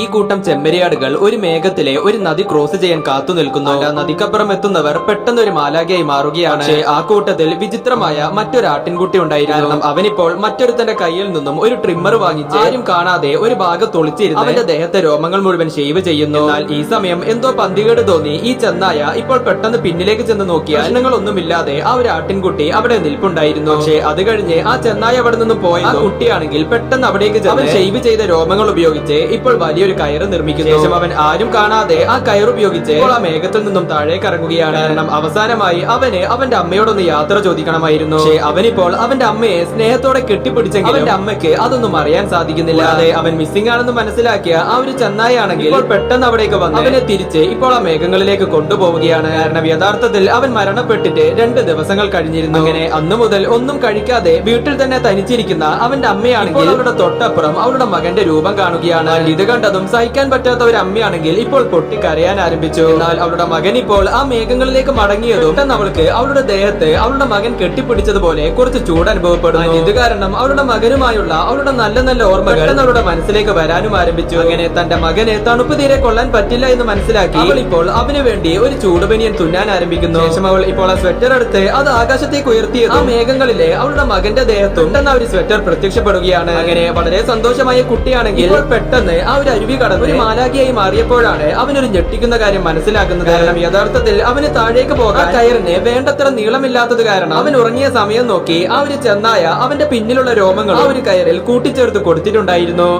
ഈ കൂട്ടം ചെമ്മരിയാടുകൾ ഒരു മേഘത്തിലെ ഒരു നദി ക്രോസ് ചെയ്യാൻ കാത്തു നിൽക്കുന്നു. ആ നദിക്കപ്പുറം എത്തുന്നവർ പെട്ടെന്ന് ഒരു മാലാഖയായി മാറുകയാണ്. ആ കൂട്ടത്തിൽ വിചിത്രമായ മറ്റൊരു ആട്ടിൻകുട്ടി ഉണ്ടായിരുന്നു. കാരണം അവനിപ്പോൾ മറ്റൊരുത്തന്റെ കയ്യിൽ നിന്നും ഒരു ട്രിമ്മർ വാങ്ങിച്ച് ആരും കാണാതെ ഒരു ഭാഗം തൊളിച്ചിരുന്നു അവന്റെ ദേഹത്തെ രോമങ്ങൾ മുഴുവൻ ഷെയ്വ് ചെയ്യുന്നു. എന്നാൽ ഈ സമയം എന്തോ പന്തികേട് തോന്നി. ഈ ചെന്നായ ഇപ്പോൾ പെട്ടെന്ന് പിന്നിലേക്ക് ചെന്ന് നോക്കിയ പ്രശ്നങ്ങളൊന്നുമില്ലാതെ ആ ഒരു ആട്ടിൻകുട്ടി അവിടെ നിൽപ്പുണ്ടായിരുന്നു. പക്ഷേ അത് കഴിഞ്ഞ് ആ ചെന്നായ അവിടെ നിന്നും പോയ കുട്ടിയാണെങ്കിൽ പെട്ടെന്ന് അവിടേക്ക് ചെന്ന് ഷെയ്വ് ചെയ്ത രോമങ്ങൾ ഉപയോഗിച്ച് ഇപ്പോൾ വലിയൊരു കയറ് നിർമ്മിക്കുന്നു. ശേഷം അവൻ ആരും കാണാതെ ആ കയർ ഉപയോഗിച്ച് ആ മേഘത്തിൽ നിന്നും താഴേക്ക് ഇറങ്ങുകയാണ്. കാരണം അവസാനമായി അവന് അവന്റെ അമ്മയോടൊന്ന് യാത്ര ചോദിക്കണമായിരുന്നു. പക്ഷേ അവനിപ്പോൾ അവന്റെ അമ്മയെ സ്നേഹത്തോടെ കെട്ടിപ്പിടിച്ചെങ്കിൽ അവന്റെ അമ്മയ്ക്ക് അതൊന്നും അറിയാൻ സാധിക്കുന്നില്ല. അതെ അവൻ മിസ്സിംഗ് ആണെന്ന് മനസ്സിലാക്കിയ ആ ഒരു ചെന്നായാണെങ്കിൽ ഇപ്പോൾ പെട്ടെന്ന് അവിടേക്ക് വന്ന് അവനെ തിരിച്ച് ഇപ്പോൾ ആ മേഘങ്ങളിലേക്ക് കൊണ്ടുപോവുകയാണ്. കാരണം യഥാർത്ഥത്തിൽ അവൻ മരണപ്പെട്ടിട്ട് രണ്ട് ദിവസങ്ങൾ കഴിഞ്ഞിരുന്നു. അങ്ങനെ അന്നു മുതൽ ഒന്നും കഴിക്കാതെ വീട്ടിൽ തന്നെ തനിച്ചിരിക്കുന്ന അവന്റെ അമ്മയാണെങ്കിൽ അവരുടെ തൊട്ടപ്പുറം അവരുടെ മകന്റെ രൂപം കാണുകയാണ്. ഇത് കണ്ടതും സഹിക്കാൻ പറ്റാത്ത ഒരു അമ്മയാണെങ്കിൽ ഇപ്പോൾ പൊട്ടിക്കരയാൻ ആരംഭിച്ചു. എന്നാൽ അവളുടെ മകൻ ഇപ്പോൾ ആ മേഘങ്ങളിലേക്ക് മടങ്ങിയതും പെട്ടെന്ന് അവൾക്ക് അവളുടെ ദേഹത്തെ അവളുടെ മകൻ കെട്ടിപ്പിടിച്ചതുപോലെ കുറച്ച് ചൂട് അനുഭവപ്പെടുന്നു. ഇത് കാരണം അവളുടെ മകനുമായുള്ള അവളുടെ നല്ല നല്ല ഓർമ്മകൾ അവളുടെ മനസ്സിലേക്ക് വരാനും ആരംഭിച്ചു. അങ്ങനെ തന്റെ മകനെ തണുപ്പ് തീരെ കൊള്ളാൻ പറ്റില്ല എന്ന് മനസ്സിലാക്കി അവൾ ഇപ്പോൾ അവന് വേണ്ടി ഒരു ചൂടുപനിയൻ തുന്നാൻ ആരംഭിക്കുന്നു. ശേഷം അവൾ ഇപ്പോൾ ആ സ്വെറ്റർ എടുത്ത് അത് ആകാശത്തേക്ക് ഉയർത്തിയത് ആ മേഘങ്ങളിലെ അവളുടെ മകന്റെ ദേഹത്തും പെട്ടെന്ന് ആ ഒരു സ്വെറ്റർ പ്രത്യക്ഷപ്പെടുകയാണ്. അങ്ങനെ വളരെ സന്തോഷമായ കുട്ടിയാണെങ്കിൽ പെട്ടെന്ന് ആ ഒരു അരുവി കടന്ന് ഒരു മാലാഖിയായി മാറിയപ്പോഴാണ് അവനൊരു ഞെട്ടിക്കുന്ന കാര്യം മനസ്സിലാക്കുന്നത്. കാരണം യഥാർത്ഥത്തിൽ അവന് താഴേക്ക് പോകാൻ കയറിന് വേണ്ടത്ര നീളമില്ലാത്തത് കാരണം അവൻ ഉറങ്ങിയ സമയം നോക്കി ആ ഒരു ചെന്നായ അവന്റെ പിന്നിലുള്ള രോമങ്ങൾ ആ ഒരു കയറിൽ കൂട്ടിച്ചേർത്ത് കൊടുത്തിട്ടുണ്ടായിരുന്നു.